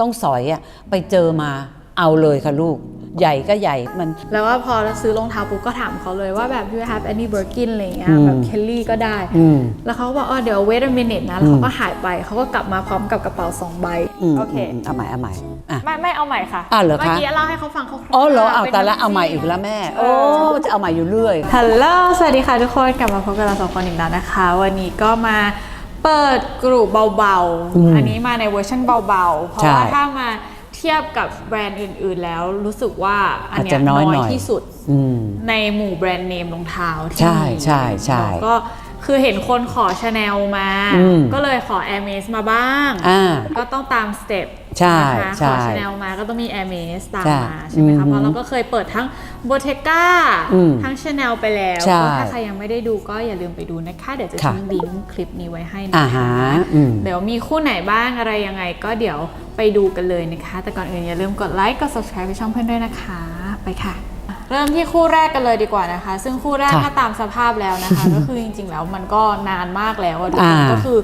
ต้องสอยอะไปเจอมาเอาเลยค่ะลูก ใหญ่ก็ใหญ่มัน แล้วว่าพอเราซื้อรองเท้าปุ๊บก็ถามเขาเลยว่าแบบ you have any Birkin อะไรอย่างเงี้ยอืมแบบ Kelly ก็ได้อืมแล้วเขาก็บอกอ๋อเดี๋ยว wait a minute นะ แล้วเขาก็หายไปเขาก็กลับมาพร้อมกับกระเป๋าสองใบมโอเคมเอาใหม่เอาใหม่อะไม่ไม่เอาใหม่ค่ะอ้าวเหรอคะ เมื่อกี้เล่าให้เขาฟังเขาอ๋อเหรอเอาแต่ละเอาใหม่อีกแล้วแม่ โอ้จะเอาใหม่อยู่เรื่อยฮัลโหลสวัสดีค่ะทุกคนกลับมาพบกับเราสองคนอีกแล้วนะคะ วันนี้ก็มา เปิดกลุ่มเบาอืมๆอันนี้มาในเวอร์ชันเบาๆ เพราะใช่ว่าถ้ามาเทียบกับแบรนด์อื่น ๆ แล้วรู้สึกว่าอันอาจเนี้จะยน้น้ออยยหน่อยที่สุดอืมในหมู่แบรนด์เนมรองเท้าที่ใช่มีใช่ใช่แล้วก็คือเห็นคนขอชาแนลมาอืมก็เลยขอ Air m a s มาบ้างอ่าก็ต้องตามสเต็ป ใช่นะคะใช่ขอชาแนลมาก็ต้องมี Air m a s ตามใช่มาใช่ไหมคะอืมเพราะเราก็เคยเปิดทั้ง b o t e g a อืมทั้งชาแนลไปแล้วใช่ก็ถ้าใครยังไม่ได้ดูก็อย่าลืมไปดูนะคะ เดี๋ยวจะค่ะทิ้งลิงก์คลิปนี้ไว้ให้นะอ่าคะฮะอืมเดี๋ยวมีคู่ไหนบ้างอะไรยังไง ก็เดี๋ยวไปดูกันเลยนะคะ แต่ก่อนอื่นอย่าลืมกดไลค์กด subscribe ให้ช่องเพื่อนด้วยนะคะ ไปค่ะเริ่มที่คู่แรกกันเลยดีกว่านะคะ ซึ่งคู่แรกค่ะถ้าตามสภาพแล้วนะคะ ก็คือจริงๆแล้วมันก็นานมากแล้วอะทุกคนอ่าก็คือ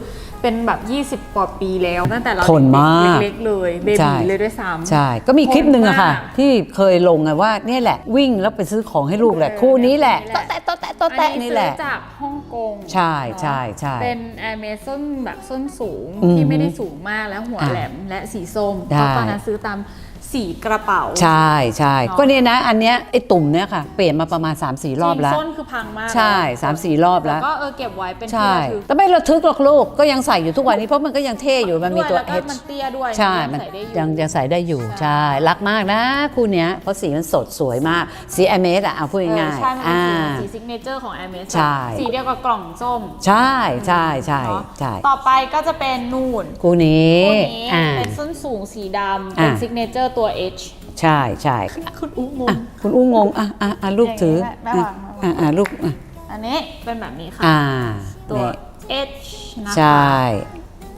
เป็นแบบ 20 กว่าปีแล้วตั้งแต่เราทนมากเล็กๆเลยเบใช่บีเลยด้วยซ้ำใช่ ก็มีคลิปหนึ่งอะค่ะโหดมากที่เคยลงไงว่าเนี่ยแหละวิ่งแล้วไปซื้อของให้ลูกแหละ คู่นี้แหละโต๊ะแตะโต๊ะแตะโต๊ะแตะนี่แหละอัซื้อจากฮ่องกงใช่ใช่ใช่เป็นแอร์เมซส้นแบบส้นสูงอืมที่ไม่ได้สูงมากแล้วหัวอะแหลมและสีส้มได้เพราะตอนนั้นซื้อตาม สีกระเป๋า ใช่ใช่เนอะก็เนี่ยนะ อันเนี้ยไอ้ตุ่มเนี่ยค่ะ เปลี่ยนมาประมาณ 3-4 รอบแล้วจงส้นคือพังมากใช่เลยสามสี่รอบแล้วก็เออเก็บไว้เป็นที่ใช่ระลึกแต่ไม่ระทึกหรอกลูกก็ยังใส่อยู่ทุกวันนี้เพราะมันก็ยังเท่อยู่มันมีตัวด้วยแล้วก็ H มันเตี้ยด้วยใช่ยังมันใส่ได้อยู่ยังยังใส่ได้อยู่ใช่ใช่รักมากนะคู่เนี้ยเพราะสีมันสดสวยมากสีไอเมสอะเอาพูดเออง่ายใช่มันๆอ่าเป็นสีสีซิกเนเจอร์ของ a อ m เมใช่สีเดียวกับกล่องส้ม ใช่ใช่ใช่เนอะใช่ต่อไปก็จะเป็นนูนคู่นี้คู่นี้อ่าเป็น ส้นสูงสีดำเป็นอะ ซิกเนเจอร์ตัว H ใช่ใช่คุณอุ๊งง อะคุณอู้งงอะอะอะลูกถืออย่างนี้แม่วาง อะอะลูกอะอันนี้เป็นแบบนี้ค่ะ อ่าตัวนี่ H นะคะ ใช่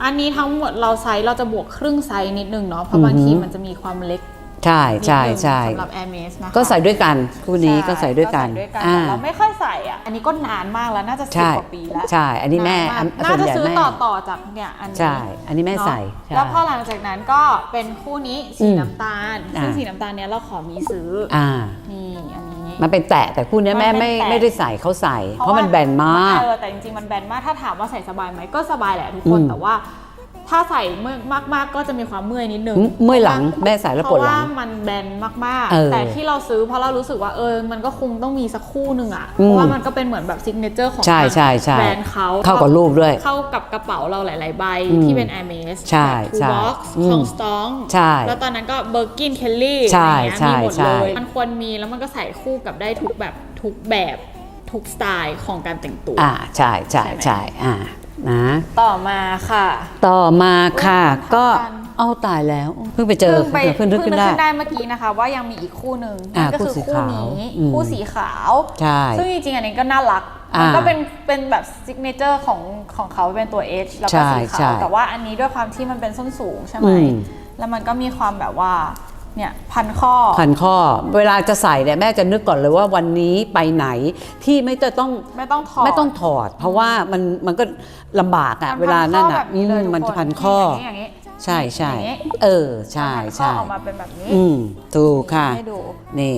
อันนี้ทั้งหมดเราไซส์เราจะบวกครึ่งไซส์นิดนึงเนาะเพราะบางทีมันจะมีความเล็ก ใช่นิดใช่นึงใช่สำหรับ Air m a s นะคะก็ใส่ด้วยกันคู่นี้ก็ใส่ด้วยกันใส่ด้วยกันอ่าแต่เราไม่ค่อยใส่อะอันนี้ก็นานมากแล้วน่าจะสิบใช่กว่าปีแล้วใช่อันนี้แม่นานอัมากนน่าจะส่วนใหญ่ซื้อแม่ต่อต่อจากเนี่ยอันนี้ใช่อันนี้แม่เนาะใส่ใช่แล้วพอหลังจากนั้นก็เป็นคู่นี้สีอืมน้ำตาลซึ่งอ่าสีน้ำตาลเนี้ยเราขอมีซื้อออ่านี่อันนี้มันเป็นแตะแต่คู่เนี้ยแม่มันเป็นไม่แตะไม่ได้ใส่เขาใส่ เพราะมันแบนมากเออแต่จริงๆมันแบนมากถ้าถามว่าใส่สบายไหมก็สบายแหละทุกคนอืมแต่ว่า ถ้าใส่เมื่อยมาก ๆ ก็จะมีความเมื่อยนิดนึงเมื่อยหลังแม่ใส่แล้วปวดหลังเพราะว่ามันแบนมากเออๆแต่ที่เราซื้อเพราะเรารู้สึกว่าเออมันก็คงต้องมีสักคู่หนึ่งอะอืมเพราะว่ามันก็เป็นเหมือนแบบซิกเนเจอร์ของใช่ใช่ใช่แบรนด์เขาเข้ากับรูปด้วย เข้ากับกระเป๋าเราหลาย ๆ ใบอืมที่เป็น a i r m a s ใช่แบบใช่ Two Box อืมของ s t o n g ใช่แล้วตอนนั้นก็เบอร์กินเคลลี่ใช่มีหมดใช่เลยใช่มันควรมีแล้วมันก็ใส่คู่กับได้ทุกแบบทุกแบบทุกสไตล์ของการแต่งตัวอ่าใช่ใช่ใช่ไหมใช่อ่า นะ ต่อมาค่ะ ต่อมาค่ะอุ๊ยก็ทันเอาตายแล้ว เพิ่งไปเจอเพิ่งไปเพิ่งนึกขึ้นได้ได้เมื่อกี้นะคะ ว่ายังมีอีกคู่หนึ่งอ่านั่นก็คือคู่สีคู่ขาวนี้อืมคู่สีขาวใช่ซึ่งจริงๆอันนี้ก็น่ารักอ่ามัมันก็เป็นเป็นแบบซิกเนเจอร์ของของเขาเป็นตัว H แล้วก็ใช่สีใช่ขาวแต่ว่าอันนี้ด้วยความที่มันเป็นส้นสูงใช่ไหมอืมแล้วมันก็มีความแบบว่า เนี่ยพันข้อ พันข้อ เวลาจะใส่เนี่ยแม่จะนึกก่อนเลยว่าวันนี้ไปไหนที่ไม่จะต้องไม่ต้องถอดไม่ต้องถอด เพราะว่ามันมันก็ลำบากอะมัเวลานั่นพัข้อะแบบนี้เลยอืมทุกมันคจะพันข้อย่างนี้อย่างนี้ใช่ใช่อย่างนี้เออใช่พันข้อใช่ออกมาเป็นแบบนี้ อืมถูกค่ะให้ดูนี่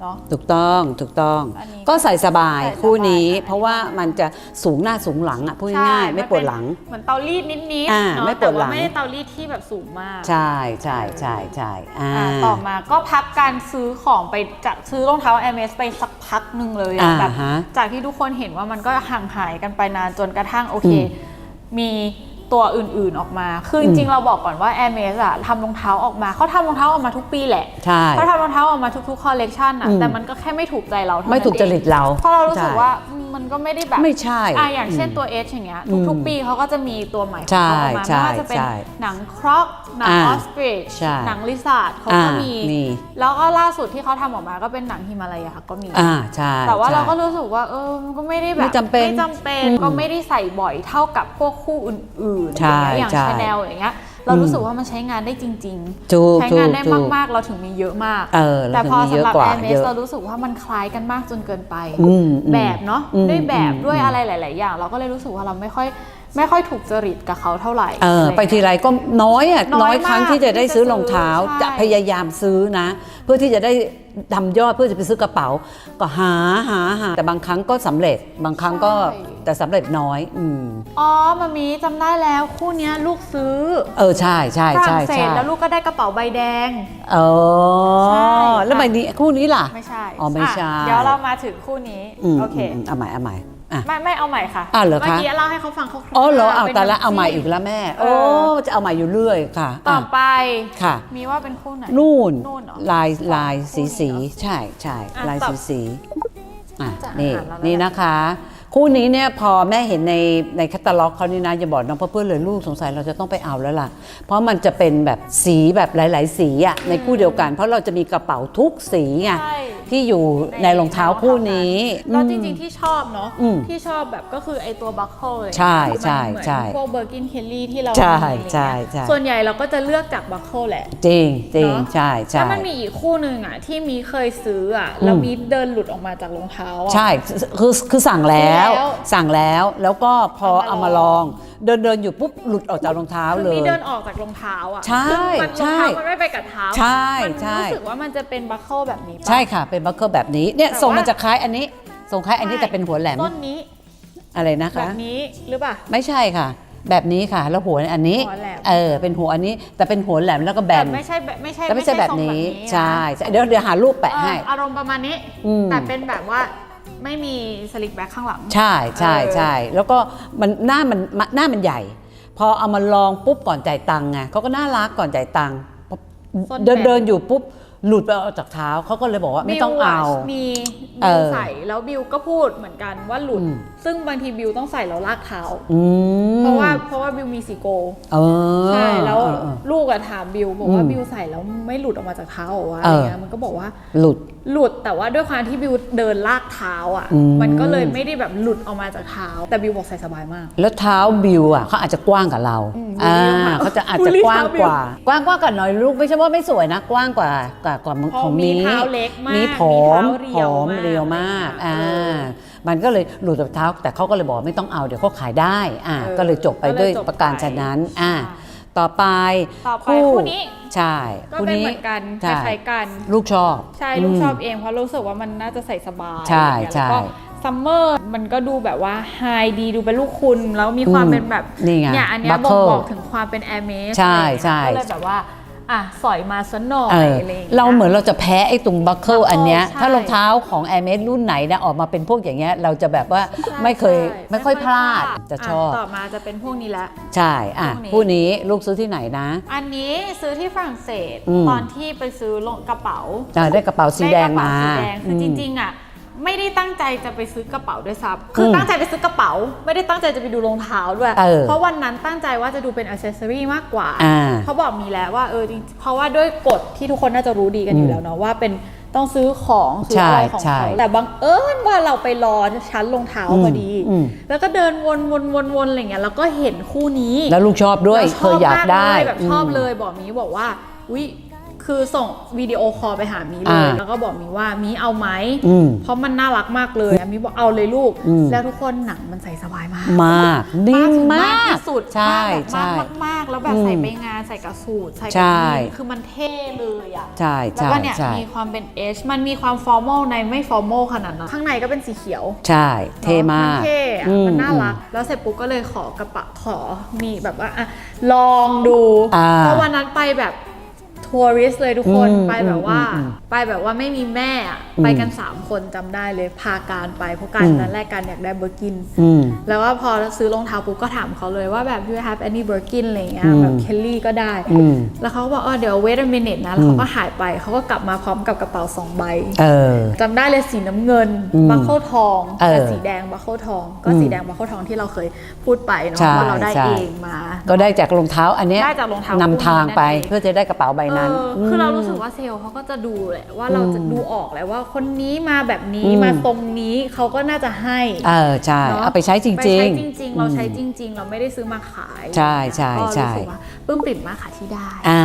เนาะ ถูกต้องถูกต้อง อันนี้ก็ใส่สบายใส่สบายคู่นี้ อันนี้ เพราะว่ามันจะสูงหน้าสูงหลังอะพูดง่ายๆไม่ปวดหลัง เหมือนเตารีดนิดๆอ่าเนาะไม่ปวดหลังแต่าไม่ได้เตารีดที่แบบสูงมากใช่ใช่ใช่ใช่อ่า อ่าต่อมาก็พักการซื้อของไปจากซื้อรองเท้า m s ไปสักพักหนึ่งเลยอะอ่าแบบฮะจากที่ทุกคนเห็นว่ามันก็ห่างหายกันไปนานจนกระทั่งโอเค อืมมี ตัวอื่นๆออกมา คือจริงๆเราบอกก่อนว่า m s อะทำรองเท้าออกมาเขาทำรองเท้าออกมาทุกปีแหละใช่เขาทำรองเท้าออกมาทุกๆคอลเลกชันอะอืมแต่มันก็แค่ไม่ถูกใจเราเท่านั้นไม่ถูกจริตเราเพราะเรารู้สึกใช่ว่าอืมมันก็ไม่ได้แบบไม่ใช่อะอย่างเช่นตัว H อย่างเงี้ยทุกๆปีเขาก็จะมีตัวใหม่ของใช่เขาออกมาใช่ไม่ว่าจะเป็นใช่หนังครอกหนังอ่าออสตริชใช่หนังลิซาร์ดเขาก็อ่ามีมีมี แล้วก็ล่าสุดที่เขาทำออกมาก็เป็นหนังฮิมาลัยค่ะก็มีอ่าใช่แต่ว่าใช่เราก็รู้สึกว่าเออมันก็ไม่ได้แบบไม่จำเป็นไม่จำเป็นก็ไม่ได้ใส่บ่อยเท่ากับพวกคู่อื่นๆใช่อย่างเงี้ยอย่างใช่ชาแนลอย่างเงี้ย เรารู้สึกว่ามันใช้งานได้จริงถูกๆใช้งานได้ถูกมากๆ เราถึงมีเยอะมากเออเราแต่พอถึงมีเยสำอะหรับกว่าแอร์เมเยสอะเรารู้สึกว่ามันคล้ายกันมากจนเกินไปอืมอืมแบบเนาะอืมด้วยแบบอืมด้วยอืมอะไรหลาย ๆ อย่าง เราก็เลยรู้สึกว่าเราไม่ค่อย ไม่ค่อยถูกจริตกับเขาเท่าไหร่เออไปทีไรก็น้อยอะน้น้ออยยมากครั้งที่จะได้ซื้อรองเท้าที่จะซื้อจะใช่พยายามซื้อนะ เพื่อที่จะได้ทำยอดเพื่อจะไปซื้อกระเป๋า ก็หาหาหาแต่บางครั้งก็สำเร็จ บางครั้งก็แต่สำเร็จน้อยอืมอ๋อมามีจำได้แล้วคู่เนี้ยลูกซื้อ เออใช่ใช่ฝใช่รั่งเศใช่สแล้วลูกก็ได้กระเป๋าใบแดงเอใช่อแล้วใบนี้คู่นี้ล่ะไม่ใช่อ๋อไม่ใช่ะเดี๋ยวเรามาถึงคู่นี้อืมโอเคมมเอาใหม่เอาใหม่ อะ ไม่ไม่เอาใหม่ค่ะอ้าวเหรอคะ เมื่อกี้เล่าให้เขาฟังคร่าวๆอ๋อเหรอเอาป็นแต่ละน้ำเอาใหม่จิ้อีกแล้วแม่ เอโอ้ อ จะเอาใหม่อยู่เรื่อยค่ะต่ออะไปค่ะ มีว่าเป็นคู่ไหน นู่นนู่นเหรอลายลายคู่สีนี้สีเหรอใช่ใช่อะลายต่อสีสีอะจะนี่อ่านแล้วนี่แหละนะคะ คู่นี้เนี่ยพอแม่เห็นในในแคตตาล็อกเขานี่นะอย่าบอกน้องเพื่อนเลยลูกสงสัยเราจะต้องไปเอาแล้วล่ะ เพราะมันจะเป็นแบบสีแบบหลาย ๆ สีอะในคู่เดียวกัน เพราะเราจะมีกระเป๋าทุกสีไงใช่ ที่อยู่ในรองเท้าคู่นี้แล้วจอืมริงๆที่ชอบเนาะอืมที่ชอบแบบก็คือไอตัวบัคเคิลเลยใช่คือมันใช่เหมือนใช่พวกเบอร์กินเคลลี่ที่เราใช่มีอะไรเงี้ยใช่ใช่ ส่วนใหญ่เราก็จะเลือกจากบัคเคิลแหละ จริงจริงเนอะ ใช่ใช่ แล้วมันมีอีกคู่หนึ่งอะที่มีเคยซื้ออะแล้วอืม มีเดินหลุดออกมาจากรองเท้าอะ ใช่คือคือสั่งแล้วแล้วสั่งแล้วแล้วก็พอเอาเอามามาลลอองงเดินเดินอยู่ปุ๊บหลุดออกจากรองเท้าคือเลมียเดินออกจากรองเท้าอะใช่ซึ่งมันรใช่องเท้ามันไม่ไปกับเท้าใช่มันใช่ รู้สึกว่ามันจะเป็นบัคเคิลแบบนี้ปะ ใช่ค่ะเป็นบัคเกอร์แบบนี้เนี่ยแต่ทรงว่ามัมันจะคล้ายอันนี้ทรงคล้ายอันนี้ใช่แต่เป็นหัวแหลมต้นนี้อะไรนะแบคะ บนี้หรือเปล่า ไม่ใช่ค่ะ แบบนี้ค่ะ แล้วหัวอันนี้หัวแหลม เออเป็นหัวอันนี้แต่เป็นหัวแหลมแล้วก็แบแต่นไม่ใช่แบบไม่ใช่แต่ไม่ใช่แบบทรงนี้อะใช่ใช่เดี๋ยวเดี๋ยวหารูปแปะเออให้ อารมณ์ประมาณนี้ อืมแต่เป็นแบบว่า ไม่มีสลิกแบ็คข้างหลัง ใช่ใช่เออใช่แล้วก็มันหน้ามันหน้ามันใหญ่ พอเอามาลองปุ๊บก่อนจ่ายตังค์ไงเขาก็น่ารักก่อนจ่ายตังค์ส้นเดินแบนเดินอยู่ปุ๊บหลุดไปออกจากเท้าเขาก็เลยบอกว่าไม่ต้องบิวะเอามีเอบิวอใส่แล้วบิวก็พูดเหมือนกันว่าหลุด อืมซึ่งบางทีบิวต้องใส่แล้วลากเท้า อืมเพราะว่าเพราะว่าบิวมีสีโกเออใช่แล้วเออเออ ลูกอะถามบิวบอกว่าอืมบิวใส่แล้วไม่หลุดออกมาจากเท้าเหรอวะเออะไรอเงี้ยมันก็บอกว่า หลุด หลุดแต่ว่าด้วยความที่บิวเดินลากเท้าอะ อืม มันก็เลยไม่ได้แบบหลุดออกมาจากเท้า แต่บิวบอกใส่สบายมาก แล้วเท้าบิวอะเขาอาจจะกว้างกว่าเราอืมอ่าบูลลี่เท้าเขาจะอาจบูจะลลี่กว้างเท้าบิวกว่า กว้างกว่ากันหน่อยลูกไม่ใช่ว่าไม่สวยนะกว้างกว่ากว่ากว่าเพราะของมีมีเท้าเล็กมากมีผอมมีผเท้าอมเรียวมากเรียวมากอ่าเออ มันก็เลยหลุดจากเท้า แต่เขาก็เลยบอกว่าไม่ต้องเอาเดี๋ยวเขาขายได้อ่าเออก็เลยจบไปก็เลยด้วยจบประการไปฉะนั้นอ่าใช่ต่อไปต่อไปคู่นี้ใช่ก็คู่เป็นนี้ เหมือนกันคใช่ ล้ายๆกัน ลูกชอบ ใช่ ลูกมชอบเองเพราะรู้สึกว่ามันน่าจะใส่สบายใช่อะไรเงี้ยใช่แล้วก็ซัมเมอร์มันก็ดูแบบว่าไฮดีดูเป็นลูกคุณ แล้วมีความอืมเป็นแบบนี่ไงเนี่ยอันเนี้ยบ่ง buckle บอกถึงความเป็นแอร์เมสใช่ใช่ ก็เลยแบบว่า อะสอยมาซะหน่อยเอออะไรอย่างงี้ย เราเหมือนเราจะแพ้ไอ้ตรงบัคเกิล buckle อันเนี้ย ใช่ถ้ารองเท้าของ Air m a d รุ่นไหนนะออกมาเป็นพวกอย่างเงี้ย เราจะแบบว่าไม่เคยใช่ไม่ค่อยพลาดจะชอบะต่อมาจะเป็นพวกนี้ละ ใช่ อะ พวกนี้ ผู้นี้ลูกซื้อที่ไหนนะ อันนี้ซื้อที่ฝรั่งเศสอืม ตอนที่ไปซื้อลงกระเป๋าอะได้กระเป๋าสีแดงมาไกระเป๋สีแดงคืออมจริงๆอะ ไม่ได้ตั้งใจจะไปซื้อกระเป๋าด้วยซ้ำคืออมตั้งใจไปซื้อกระเป๋า ไม่ได้ตั้งใจจะไปดูรองเท้าด้วย เออเพราะวันนั้นตั้งใจว่าจะดูเป็นอ c เซสซอรีมากกว่า อ่าเขาบอกมีแล้วว่าเออจริงเพราะว่าด้วยกฎที่ทุกคนน่าจะรู้ดีกันอยู่อืมแล้วเนาะว่าเป็นต้องซื้อของซื้ออะไรของใช่เขาใช่แต่บังเอิญว่าเราไปรอชั้นรองเท้าพอดี อืมแล้วก็เดินวนวนวนวนอะไรเงี้ยแล้วก็เห็นคู่นี้ แล้วลูกชอบด้วยแล้วชเคยอยากได้มเลแบบชอบมเลยบอกมีบอกว่าวิ คือส่งวิดีโอคอลไปหามีเลอ่ายแล้วก็บอกมีว่ามีเอาไหมอืมเพราะมันน่ารักมากเลยมีบอกเอาเลยลูก อืม แล้วทุกคนหนังมันใส่สบายมากมากนิ่มถึงมาก ที่สุดใช่มากใช่แบบมากมากๆแล้วแบบอืมใส่ไปงานใส่กับสูทใส่ใช่กับนี่คือมันเท่เลยอะ ใช่แล้วใช่ก็เนี่ยใช่มีความเป็นเอชมันมีความฟอร์มอลในไม่ฟอร์มอลขนาดนั้นข้างในก็เป็นสีเขียวใช่ เท่มากนเท่อะอืมันน่ารักแล้วเสร็จปุ๊บก็เลยขอกระปะขอมีแบบว่าอะลองดู อ่าเพราะวันนั้นไปแบบ ทัวริสต์เลยทุกคนอืมไปแบบว่า อืมอืมไปแบบว่าไม่มีแม่อะอืมไปกัน 3 คนจำได้เลยพาการไปเพราะการอืมนั้นแรกการอยากได้เบอร์กิน อืม แล้วว่าพอซื้อรองเท้าปุ๊บก็ถามเขาเลยว่าแบบ you have any Birkin อะไรเงี้ยอืม แบบเคลลี่ก็ได้ อืม แล้วเขาก็บอกเออเดี๋ยว wait a minute นะแล้วเขาก็หายไปเขาก็กลับมาพร้อมกับกระเป๋าสองใบ เออ จำได้เลยสีน้ำเงินอืมบัคเคิลทองเออกับสีแดงบัคเคิลทอง ก็อืมสีแดงบัคเคิลทองที่เราเคยพูดไปเนาะใช่ว่าเราได้ใช่ เองมา ก็ได้จากรองเท้าอันเนี้ยได้จากรองเท้านำทางไปคู่นี้นั่นเอง เพื่อจะได้กระเป๋าใบนั้นเออคือเรารู้สึกมว่าเซลล์เขาก็จะดูแหละว่าเราจะอืมดูออกแหละว่าคนนี้มาแบบนี้อืมมาตรงนี้เขาก็น่าจะให้เออใช่เนอะเอาไปใช้จริงไปๆใช้จริง ๆ เราใช้จริง ๆ เราไม่ได้ซื้อมาขายใช่ใช่ก็ใช่รู้สึกว่าปลื้มปริ่มมากค่ะที่ได้อ่า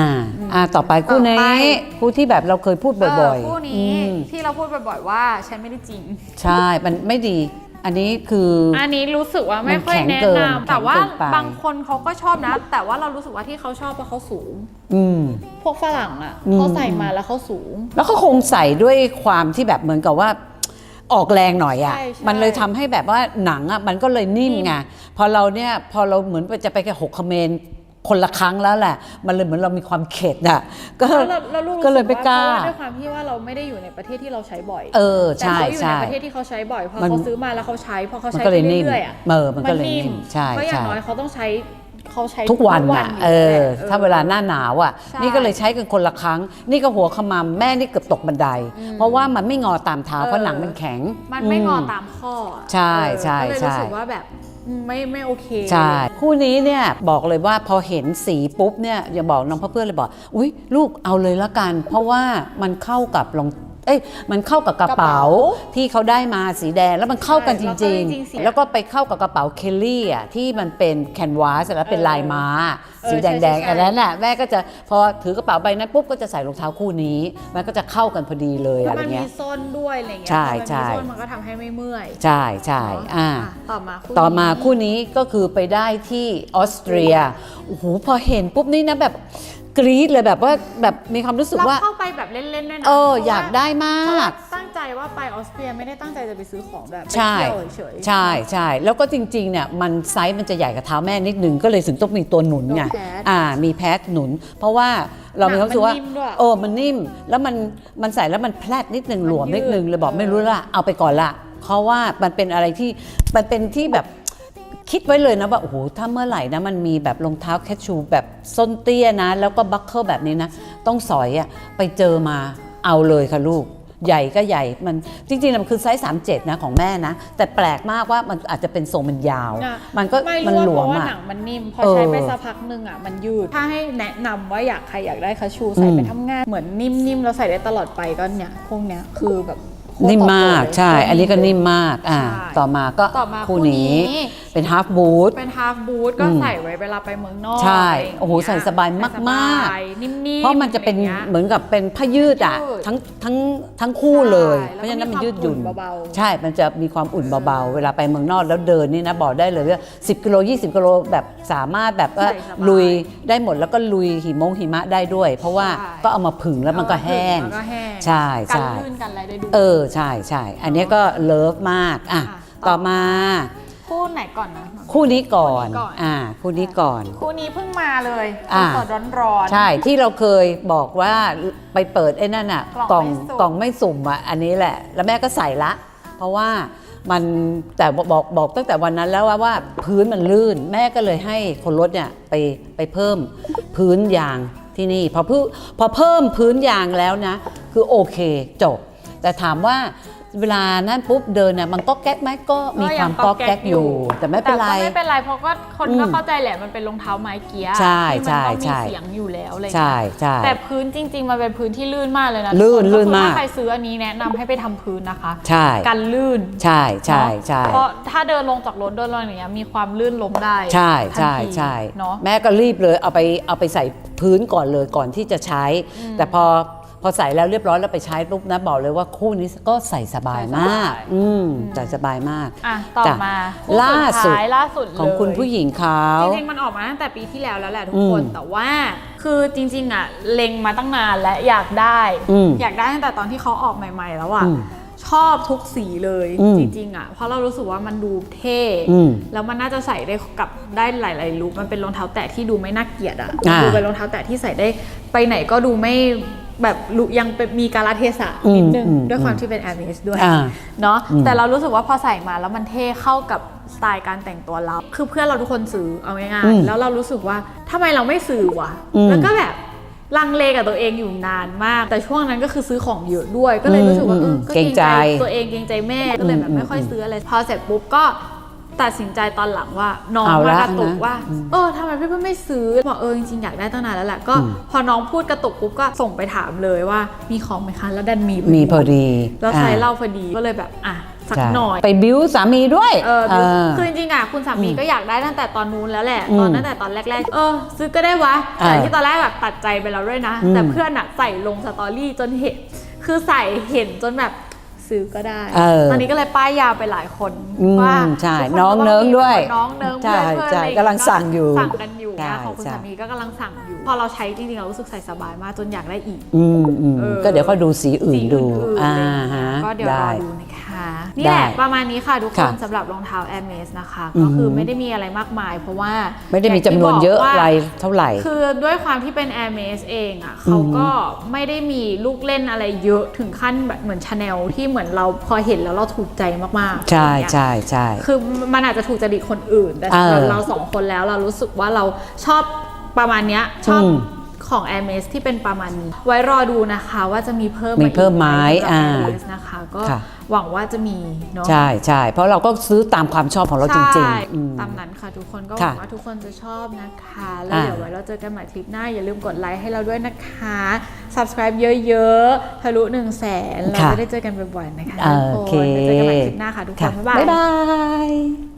อ่าต่อไปคู่ต่อนี้ไปคู่ที่แบบเราเคยพูดบ่อยเคู่ๆนี้อืมที่เราพูดบ่อยๆว่าใช้ไม่ได้จริง ใช่มันไม่ดี อันนี้คือ อันนี้รู้สึกว่าไม่ค่อยมันแข็งแนะเกินนำแต่ว่าแข็งเกินไปบางคนเขาก็ชอบนะ แต่ว่าเรารู้สึกว่าที่เขาชอบเพราะเขาสูงอืมพวกฝรั่งอะอืมเขาใส่มาแล้วเขาสูง แล้วก็คงใส่ด้วยความที่แบบเหมือนกับว่าออกแรงหน่อยอะ่ะใช่ใช่มันเลยทำให้แบบว่าหนังอะ่ะมันก็เลยนิ่มนิ่มไง พอเราเนี่ยพอเราเหมือนจะไปแค่หกคเมน คนละครั้งแล้วแหละ มันเลยเหมือนเรามีความเข็ดอะก็แล้วเราเรารู้ก็เลยไม่กล้าเพระว่าด้วยความที่ว่าเราไม่ได้อยู่ในประเทศที่เราใช้บ่อย เออแต่ใช่เขาอยู่ในใช่ประเทศที่เขาใช้บ่อยพอมันเขาซื้อมาแล้วเขาใช้พอเขามันใช้ก็ไปเลยนิ่มเรื่อยๆอะเออมันก็เลยนิ่มใช่เพราะอย่างใช่น้อยเขาต้องใช้เขาใช้ทุกวันยู่อะแล้วเออออ ถ้าเวลาหน้าหนาวอะใช่นี่ก็เลยใช้กันคนละครั้ง นี่ก็หัวขมำแม่นี่เกือบตกบันได เพราะว่ามันไม่งอตามเท้าเพราะหนังมันแข็ง มันไม่งอมตามข้ออะใช่เออใช่ก็เลยใช่รู้สึกว่าแบบอืม ไม่ไม่โอเค ใช่ คู่นี้เนี่ยบอกเลยว่าพอเห็นสีปุ๊บเนี่ยอย่าบอกน้องพ่อเพื่อนเลยบอก อุ้ยลูกเอาเลยละกัน เพราะว่ามันเข้ากับรอง เอ้ยมันเข้ากับกระเป๋ากระเป๋าที่เขาได้มาสีแดงแล้วมันเข้ากันจใช่ริงแล้วก็จริงๆสีๆแล้วก็ไปเข้ากับกระเป๋าเคลลี่อะที่มันเป็นแคนวาสแล้วเป็นลายม้าเออสีแดงใช่ๆใช่อันนั้นน่ะแม่ก็จะพอถือกระเป๋าใบนั้นปุ๊บก็จะใส่รองเท้าคู่นี้ มันก็จะเข้ากันพอดีเลยแล้วอะไรมันเงี้มียส้นด้วยอะไรเงี้ยใช่พอมันมีใช่ส้นมันก็ทำให้ไม่เมื่อยใช่ใช่เนะอ่าะต่อมาคู่ต่อมานี้คู่นี้ก็คือไปได้ที่ออสเตรียโอ้โหพอเห็นปุ๊บนี่นะแบบ กรี๊ดเลยแบบว่าแบบมีความรู้สึกเราว่า เข้าไปแบบเล่นๆด้วยนะเออพระว่อยากได้มเพราะาว่าก ตั้งใจว่าไปออสเตรียไม่ได้ตั้งใจจะไปซื้อของแบบไปใช่ เที่ยวเฉยๆ ใช่ใช่แล้วก็จริงๆเนี่ยมันไซส์มันจะใหญ่กับเท้าแม่นิดนึงก็เลยถึงต้องมีตัวหนุนไงตัวแพดอ่ามีแพดหนุน เพราะว่าเรามีความรู้สึกว่าหนังมันนิ่มด้วยเออมันนิ่ม แล้วมันมันใส่แล้วมันแพลดนิดนึงมันหลวมนิดนึงยืดเลยบอกเออ ไม่รู้ละเอาไปก่อนละเพราะว่ามันเป็นอะไรที่มันเป็นที่แบบ คิดไว้เลยนะว่าโอ้โหถ้าเมื่อไหร่นะมันมีแบบรองเท้าแคชชูแบบส้นเตี้ยนะ แล้วก็บัคเกิลแบบนี้นะ ต้องสอยอะไปเจอมาเอาเลยค่ะลูก ใหญ่ก็ใหญ่มันจริงๆมันคือไซส์37 นะของแม่นะ แต่แปลกมากว่ามันอาจจะเป็นทรงมันยาวน่ะมันก็ไม่มันรู้หลว่าวเพมราะว่าอะ หนังมันนิ่ม พอเออใช้ไปสักพักหนึ่งอะมันยืด ถ้าให้แนะนำว่าอยากใครอยากได้คาชูใส่อืมไปทำงาน เหมือนนิ่มๆ แล้วใส่ได้ตลอดไปก็เนี่ยพวกเนี้ยคือแบบโคตร นิ่มตอบโจทย์มากเลยใช่ อันนี้ก็นิ่มมากอ่าใช่ต่อมาก็ต่อมาคู่คู่นี้ นี้ เป็นฮาฟบูท เป็นฮาฟบูทก็อืมใส่ไว้เวลาไปเมืองนอกใช่ะไรย่งเงี้โอ้โหใส่สบายมากๆ ใส่สบายนิ่มๆเพราะมันจะเป็นอไรงี้ยเหมือนกับเป็นผ้ายืดอะยืดทั้งทั้งทั้งคู่เลย ใช่เพราะฉะนั้นมันแล้วก็มียืดหยุ่นความอุ่นเบาๆ ใช่ มันจะมีความอุ่นเบาๆ เวลาไปเมืองนอกแล้วเดินนี่นะบอกได้เลยว่า 10กิโล20กิโลแบบสามารถแบบว่าใส่สบายลุยได้หมดแล้วก็ลุยหิมงหิมะได้ด้วย เพราะว่าใช่ ก็เอามาผึ่งแล้วมันก็แห้งแล้วก็แห้งใช่กันใช่ลื่นกันอะไรได้ดูเออใช่ใช่อันนี้ก็เลิฟมากอะอะต่อมาคู่ไหนก่อนนะคู่นี้ก่อนคู่นี้ก่อนอ่าคู่นี้ก่อน คู่นี้เพิ่งมาเลยอ่าสดๆร้อนๆใช่ที่เราเคยบอกว่าไปเปิดไอ้นั่นอะกล่องกล่องไม่สุ่มกล่องไม่สุ่มอะอันนี้แหละ แล้วแม่ก็ใส่ละ เพราะว่ามันแต่บอกบอกบอกตั้งแต่วันนั้นแล้วว่าว่าพื้นมันลื่น แม่ก็เลยให้คนรถเนี่ยไปไปเพิ่มพื้นยางที่นี่พอพื้นพอเพิ่มพื้นยางแล้วนะ คือโอเคจบ แต่ถามว่าเวลานั้นปุ๊บเดินน่ะมันก็แก๊กไหมก็มีความก็แก๊กอยู่ แต่ไม่เป็นไรแต่ก็ไม่เป็นไรเพราะก็คนก็อืมเข้าใจแหละมันเป็นรองเท้าไม้เกียร์ใช่ที่มันต้องใช่มีเสียงอยู่แล้วอะไรใช่เงี้ยใช่แต่พื้นจริง ๆ มันเป็นพื้นที่ลื่นมากเลยนะลื่นทุกคลื่นคือมากถ้าใครซื้ออันนี้แนะนำให้ไปทำพื้นนะคะใช่กันลื่นใช่ใช่ใช่เพราะถ้าเดินลงจากรถเดินลงอย่างเงี้ยมีความลื่นล้มได้ ใช่ใช่ทันทีใช่เนาะแม่ก็รีบเลยเอาไปเอาไปใส่พื้นก่อนเลยก่อนที่จะใช้ แต่พอพ อใส่แล้วเรียบร้อยแล้วไปใช้ปุ๊บนะบอกเลยว่าคู่นี้ก็ใส่สบายมาก อืมใส่สบายมากอะต่อจ้ะมาคู่ล่าสุดท้ายล่าสุดเลย ของคุณผู้หญิงเขา จริงๆ มันออกมาตั้งแต่ปีที่แล้วแล้วแหละทุกคน อืมแต่ว่า คือจริง ๆ อะ เล็งมาตั้งนานและอยากได้ อืมอยากได้ตั้งแต่ตอนที่เขาออกใหม่ ๆ แล้วอะ อืม ชอบทุกสีเลยอืมจริงๆอะเพราะเรารู้สึกว่ามันดูเท่อืมแล้วมันน่าจะใส่ได้กับได้หลายๆลุคมันเป็นรองเท้าแตะที่ดูไม่น่าเกลียดอะอ่าดูเป็นรองเท้าแตะที่ใส่ได้ไปไหนก็ดูไม่แบบลุยังเป็นมีกาลเทศะนิดนึงอืมอืมด้วยความที่เป็นแอร์เมสด้วยอ่า เนาะอืมแต่เรารู้สึกว่าพอใส่มาแล้วมันเท่เข้ากับสไตล์การแต่งตัวเรา คือเพื่อนเราทุกคนซื้อเอาง่ายอืมๆแล้วเรารู้สึกว่าทำไมเราไม่ซื้อวะอืม แล้วก็แบบ ลังเลกับตัวเองอยู่นานมาก แต่ช่วงนั้นก็คือซื้อของเยอะด้วย ก็เลยรู้สึกว่าอืเอมอก็เกรงใจตัวเองเกรงใจแม่ก็เลยแบบไม่ค่อยซื้ออะไรพอเสร็จปุ๊บก็ตัดสินใจตอนหลังว่าน้องเอามาละกระตุกนะว่า เออทำไมพี่เพื่อนไม่ซื้อบอกเออจริงๆอยากได้ตั้งนานแล้วแหละก็อืมพอน้องพูดกระตุกปุ๊บก็ส่งไปถามเลยว่ามีของไหมคะแล้วดันมีพอดีมีพอดี แล้วใช้อ่เหล่าพอดีก็เลยแบบอะ สักใช่หน่อย ไปบิ้วสามีด้วยเออเออคือจริงๆอะคุณสามีก็อยากได้ตั้งแต่ตอนนู้นแล้วแหละอืมตอนตั้งแต่ตอนแรก ๆ เออ ซื้อก็ได้วะอ่าแต่ที่ตอนแรกแบบตัดใจไปแล้วด้วยนะอืมแต่เพื่อนอะใส่ลงสตอรี่จนเห็น คือใส่เห็นจนแบบซื้อก็ได้เออตอนนี้ก็เลยป้ายยาไปหลายคนอืมว่าใช่ทุกคน้องก็เนิ้งด้วยน้องเนิ้งใช่เพื่อนๆใช่อะไรกำลังสั่งอยู่สั่งกันอยู่ใช่นะของคุณใช่สามีก็กำลังสั่งอยู่ พอเราใช้จริงๆเรารู้สึกใส่สบายมากจนอยากได้อีกอืมอืมเออก็เดี๋ยวเขาดูสีอื่นสีดูอื่นๆอ่าอะไรอย่างเงี้ฮะยก็เดี๋ยวรได้อดูนะคะ นี่แหละได้ประมาณนี้ค่ะทุกคค่ะนสำหรับรองเท้า a อ r m e s นะคะอืก็อหือคือไม่ได้มีอะไรมากมาย เพราะว่าไม่ได้มีางจำที่นวนเยอะบกอะไรเท่าไหร่ คือด้วยความที่เป็น a อ r m e s เองอะเขาก็ไม่ได้มีลูกเล่นอะไรเยอะถึงขั้นแบบเหมือนชาแนลที่เหมือนเราพอเห็นแล้วเราถูกใจมากๆ ใช่อย่างเงี้ยใช่ใช่คือมันอาจจะถูกจริตคนอื่น แต่สำหรับเออเราสองคนแล้วเรารู้สึกว่าเราชอบประมาณเนี้ยชอบอืม ของ a อ r m e s ที่เป็นประมาณนี้ ไว้รอดูนะคะว่าจะมีเพิ่มมีเพิ่มไหมอีกสำหรับอ่า Hermes นะคะ ก็ค่ะ หวังว่าจะมีเนาะใช่ใช่เพราะเราก็ซื้อตามความชอบของเราจริง ใช่ๆอืม ตามนั้นค่ะทุกคนก็หค่ะวังว่าทุกคนจะชอบนะคะ แล้วอ่า เดี๋ยวไว้เราเจอกันใหม่คลิปหน้า อย่าลืมกดไลค์ให้เราด้วยนะคะ subscribe เยอะๆทะลุ1 0 0 0 0แสนเราค่ะจะได้เจอกันบ่อยๆนะคะโอทุกเคคนเดี๋ยวเจอกันใหม่คลิปหน้าค่ะทุกคนค่ะบ๊ายบายบ๊ายบาย